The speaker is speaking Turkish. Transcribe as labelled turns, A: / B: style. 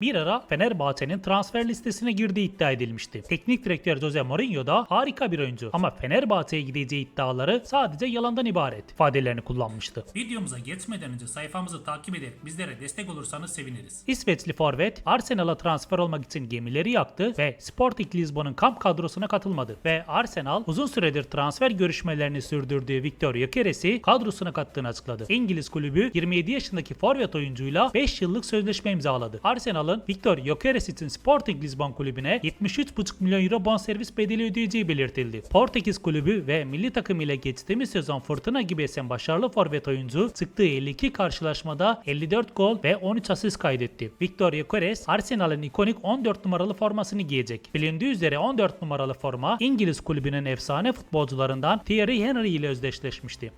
A: Bir ara Fenerbahçe'nin transfer listesine girdiği iddia edilmişti. Teknik direktör Jose Mourinho da harika bir oyuncu ama Fenerbahçe'ye gideceği iddiaları sadece yalandan ibaret ifadelerini kullanmıştı.
B: Videomuza geçmeden önce sayfamızı takip edip bizlere destek olursanız seviniriz.
A: İsveçli forvet Arsenal'a transfer olmak için gemileri yaktı ve Sporting Lisbon'un kamp kadrosuna katılmadı ve Arsenal uzun süredir transfer görüşmelerini sürdürdüğü Victor Gyökeres'i kadrosuna kattığını açıkladı. İngiliz kulübü 27 yaşındaki forvet oyuncuyla 5 yıllık sözleşme imzaladı. Arsenal'ın Victor Gyökeres için Sporting Lisbon kulübüne 73,5 milyon euro bonservis bedeli ödeyeceği belirtildi. Portekiz kulübü ve milli takım ile geçtiğimiz sezon fırtına gibi esen başarılı forvet oyuncu çıktığı 52 karşılaşmada 54 gol ve 13 asist kaydetti. Victor Gyökeres Arsenal'ın ikonik 14 numaralı formasını giyecek. Bilindiği üzere 14 numaralı forma İngiliz kulübünün efsane futbolcularından Thierry Henry ile özdeşleşmişti.